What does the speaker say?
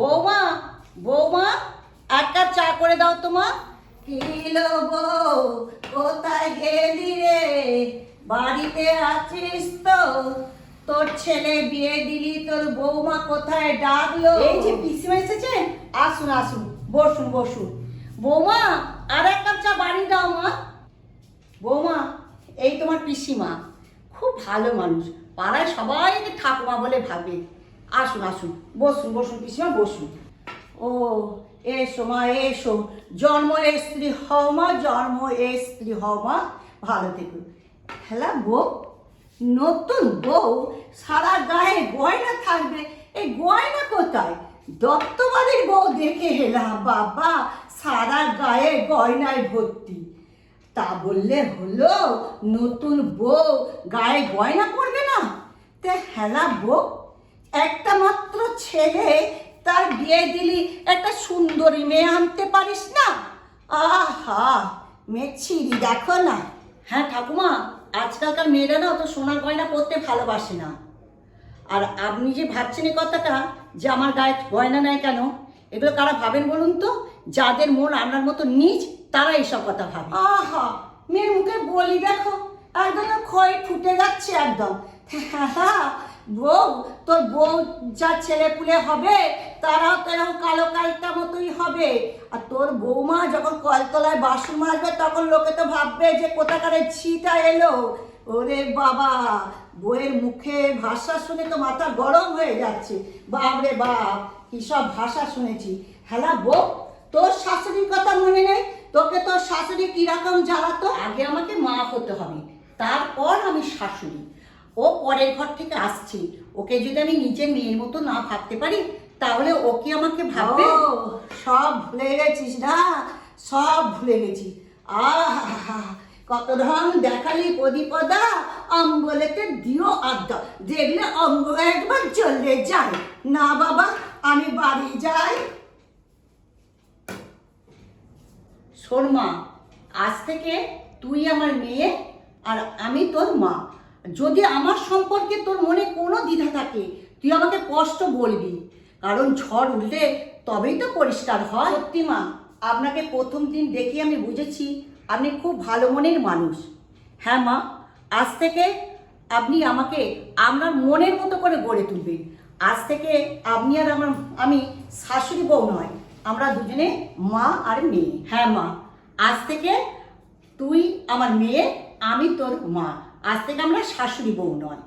বৌমা বৌমা এক কাপ চা করে দাও তো মা। কিলো বউ? কোথায় গেলি রে? বাড়িতে আছিস তো? তোর ছেলে বিয়ে দিলি তোর বৌমা কোথায় ডাকলো? এই যে পিসিমা এসেছেন আসুন আসুন বসুন বসুন। বৌমা আর এক কাপ চা বাড়ি দাও মা। বৌমা এই তোমার পিসিমা খুব ভালো মানুষ পাড়ায় সবাই ঠাকুমা বলে ভাবে। আসুন আসুন, বসুন বসুন, পিসিমা, বসুন। ও, এসো মা, এসো। জন্ম এ স্ত্রী হও মা, জন্ম এ স্ত্রী হও মা। ভালো থেকো। হ্যালা বউ, নতুন বউ, সারা গায়ে গয়না থাকবে। এই গয়না কোথায়? দত্তবাড়ির বউ দেখে হেলাম বাবা, সারা গায়ে গয়নায় ভর্তি। তা বললে হলো, নতুন বউ গায়ে গয়না পরবে না? তে, হেলা বউ একটা মাত্র ছেলে, তার বিয়ে দিলি একটা সুন্দরী মেয়ে আনতে পারিস না? আহা মেয়ে দেখো না। হ্যাঁ ঠাকুমা, আজকালকার মেয়েরা না অত সোনার গয়না পরতে ভালোবাসে না। আর আপনি যে ভাবছেন এই কথাটা, যে আমার গায়ে গয়না নেয় কেন? এগুলো কারা ভাবেন বলুন তো? যাদের মন আপনার মতো নিজ তারা এইসব কথা ভাবে। আহা, মেয়ের মুখে বলি দেখো, একদম ক্ষয় ফুটে যাচ্ছে একদম। হ্যাঁ বউ, তোর বউ যা ছেলে পুলে হবে, তারাও তো এরকম কালো কালটা মতোই হবে। আর তোর বৌমা যখন কলতলায় বাসন মাজবে তখন লোকে তো ভাববে যে কোথাকারে ছিটা এলো। ওরে বাবা বইয়ের মুখে ভাষা শুনে তো মাথা গরম হয়ে যাচ্ছে। বাপরে বাপ, কি সব ভাষা শুনেছি। হ্যালা বউ, তোর শাশুড়ির কথা মনে নেই? তোকে তোর শাশুড়ি কীরকম জ্বালাতো? আগে আমাকে মা হতে হবে, তারপর আমি শাশুড়ি। ও পরের ঘর থেকে আসছে। ওকে যদি আমি নিজের মেয়ের মতো না ভাবতে পারি তাহলে ও কি আমাকে ভাববে? সব ভুলে গেছিস না? সব ভুলে গেছি। আহা কত রং দেখালি প্রদীপদা অম্বলেতে দিও আড্ডা দেখলে অঙ্গ একবার চলে যায়। না বাবা আমি বাড়ি যাই। শোন মা আজ থেকে তুই আমার মেয়ে আর আমি তোর মা। যদি আমার সম্পর্কে তোর মনে কোনো দ্বিধা থাকে তুই আমাকে স্পষ্ট বলবি। কারণ ঝড় উঠলে তবেই তো পরিষ্কার হয়। সত্যি মা আপনাকে প্রথম দিন দেখে আমি বুঝেছি আপনি খুব ভালো মনের মানুষ। হ্যাঁ মা আজ থেকে আপনি আমাকে আপনার মনের মতো করে গড়ে তুলবেন। আজ থেকে আপনি আর আমার আমি শাশুড়ি বউ নয় আমরা দুজনে মা আর মেয়ে। হ্যাঁ মা। আজ থেকে তুই আমার মেয়ে আমি তোর মা। আজ থেকে আমরা শাশুড়ি বউ নয়।